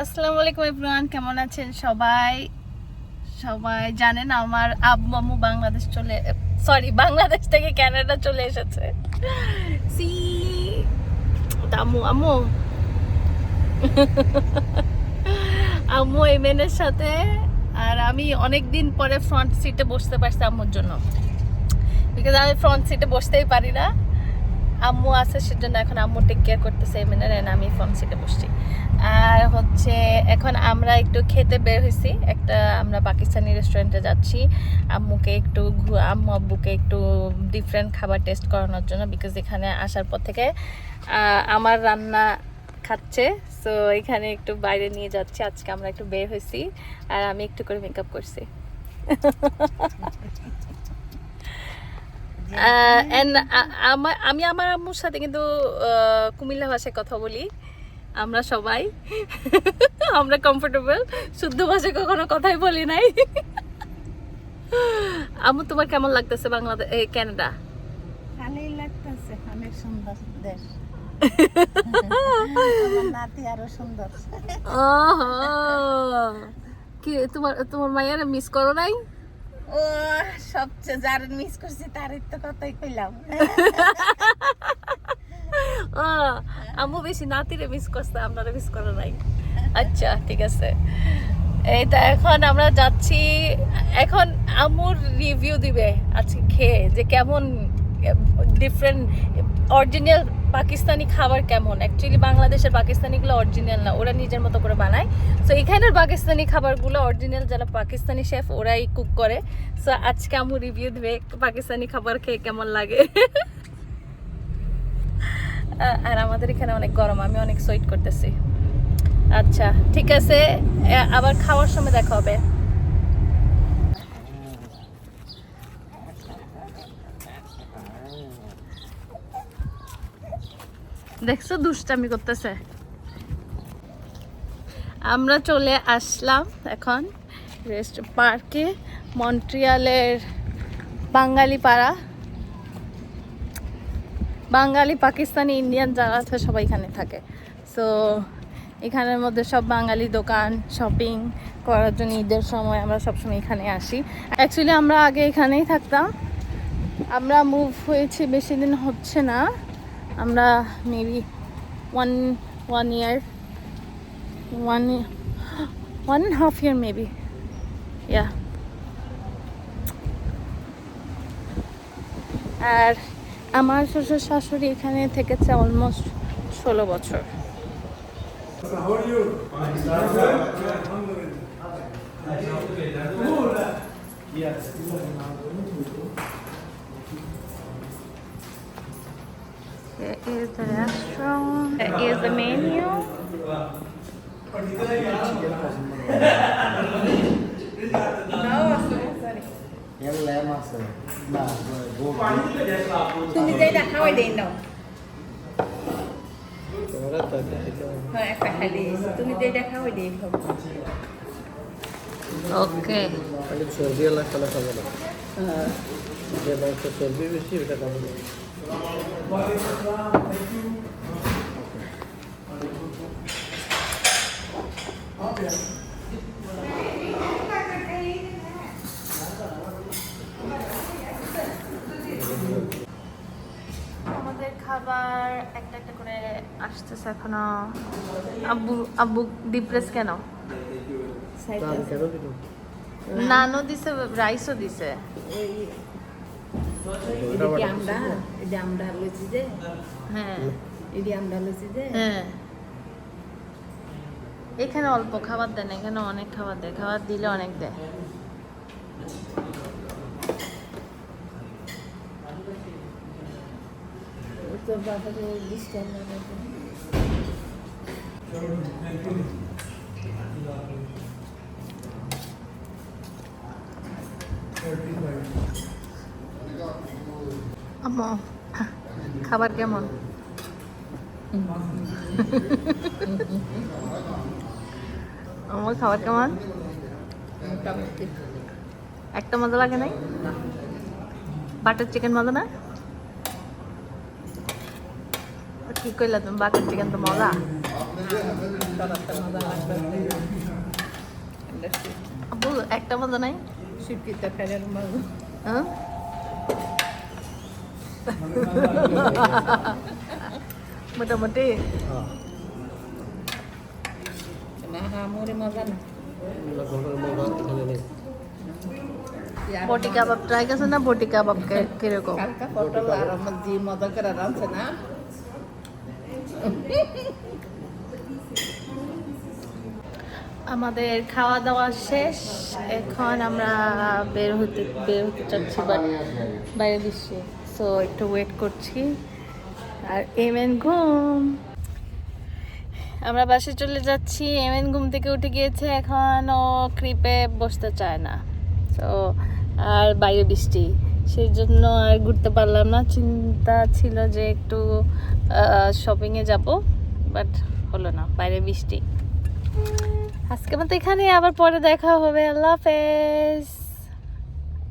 আসসালামু আলাইকুম ইব্রান কেমন আছেন সবাই? সবাই জানেন আমার আব্বু আম্মু বাংলাদেশ চলে, সরি, বাংলাদেশ থেকে কানাডা চলে এসেছে। সি আম্মু আম্মু। আম্মু এমেনের সাথে, আর আমি অনেক দিন পরে ফ্রন্ট সিটে বসতে পারছি আম্মুর জন্য। বিকজ আমি ফ্রন্ট সিটে বসতেই পারি না। আম্মু আছে, সেজন্য এখন আম্মু টেক কেয়ার করতেছে এমএনআর এন্ড আমি ফোন সিটে বসছি। আর হচ্ছে, এখন আমরা একটু খেতে বের হয়েছি। একটা আমরা পাকিস্তানি রেস্টুরেন্টে যাচ্ছি। আম্মুকে একটু আম্মু আব্বুকে একটু ডিফারেন্ট খাবার টেস্ট করানোর জন্য বিকজ এখানে আসার পর থেকে আমার রান্না খাচ্ছে। সো এখানে একটু বাইরে নিয়ে যাচ্ছি। আজকে আমরা একটু বের হয়েছি, আর আমি একটু করে মেকআপ করছি। আমি আমার আম্মুর সাথে কিন্তু কুমিল্লা ভাষায় কথা বলি। আমরা সবাই। আমরা কমফোর্টেবল শুদ্ধ ভাষায় কখনো কথাই বলি নাই। আম্মু তোমার কেমন লাগতেছে বাংলাদেশ কানাডা ভালোই লাগতেছে। অনেক সুন্দর দেশ। নাতি আরও সুন্দর। কি তোমার তোমার মায়ের মিস করো নাই? ও সবচেয়ে যার মিস করছি তার তো কথাই কইলাম। ও, আম্মু বেশি নাতিরে মিস করছে আপনারা মিস করো নাই। আচ্ছা ঠিক আছে। এইটা এখন আমরা যাচ্ছি এখন আম্মুর রিভিউ দিবে আজকে খেয়ে যে কেমন ডিফারেন্ট অরিজিনাল পাকিস্তানি খাবার কেমন? অ্যাকচুয়ালি বাংলাদেশের পাকিস্তানিগুলো অরিজিনাল না, ওরা নিজের মতো করে বানায়। সো এখানের পাকিস্তানি খাবারগুলো অরিজিনাল যারা পাকিস্তানি শেফ ওরাই কুক করে। সো আজকে আমি রিভিউ দিবে পাকিস্তানি খাবার খেয়ে কেমন লাগে। আর আমাদের এখানে অনেক গরম, আমি অনেক সোয়েট করতেছি। আচ্ছা ঠিক আছে আবার খাওয়ার সময় দেখা হবে। দেখছ, দুষ্টামি করতেছে। আমরা চলে আসলাম এখন রেস্ট পার্কে মন্ট্রিয়ালের বাঙালি পাড়া বাঙালি, পাকিস্তানি ইন্ডিয়ান যারা আছে, সবাই এখানে থাকে। সো এখানের মধ্যে সব বাঙালি দোকান শপিং করার জন্য ঈদের সময় আমরা সবসময় এখানে আসি। অ্যাকচুয়ালি আমরা আগে এখানেই থাকতাম। আমরা মুভ হয়েছি, বেশি দিন হচ্ছে না। আমরা maybe one one year one one and half year maybe yeah আর আমার শ্বশুর শাশুড়ি এখানে থেকেছে অলমোস্ট ষোলো বছর। Here is the restaurant. There is the menu. এর ল্যাম আছে না গোট তুমি যেটা খাওয়াই দেই নাও তোমরা তো এটা হ্যাঁ একটা খালি তুমি যেটা খাওয়াই দেই খাবো ওকে খালি চর্বি এলা খালা খাবো না যে মাংস চর্বি বেশি ওটা খাবো না আমাদের খাবার একটা একটা করে আসতেছে এখনও। আব্বু আব্বু ডিপ্রেস কেন? নানও দিছে রাইসও দিছে। আমরা? এটা আমরা লইছি যে? হ্যাঁ। এটি আমরা লইছি যে? হ্যাঁ। এখানে অল্প খাবার দেয় না এখানে অনেক খাবার দেয়। খাবার দিলে অনেক দেয়। না করতে। আম্মু খাবার কেমন? আমার খাবার কেমন? একটা মজা লাগে নাই? বাটার চিকেন মজা না? কি কইলা তুমি বাটার চিকেন তো মজা? একটা মজা নাই? শিক্ষিত ফেরার মজা। হ্যাঁ? মোটামুটি হ্যাঁ না মজা মজা বটি কাবাব ট্রাই করছে না বটি কাবাব কীরকম পটল আর আমার যে মজা করে রাঁধছে না আমাদের খাওয়া দাওয়া শেষ। এখন আমরা বের হতে বের হতে চাচ্ছি বাট বাইরে বিশ্বে সো একটু ওয়েট করছি। আর এমএন ঘুম। আমরা বাসে চলে যাচ্ছি। এমএন ঘুম থেকে উঠে গিয়েছে। এখন ও ক্রিপে বসতে চায় না। তো আর বাইরে বৃষ্টি। সেই জন্য আর ঘুরতে পারলাম না। চিন্তা ছিল যে একটু শপিংয়ে যাব। বাট হলো না, বাইরে বৃষ্টি। আজকে মতো এখানে আবার পরে দেখা হবে। আল্লাহ হাফেজ।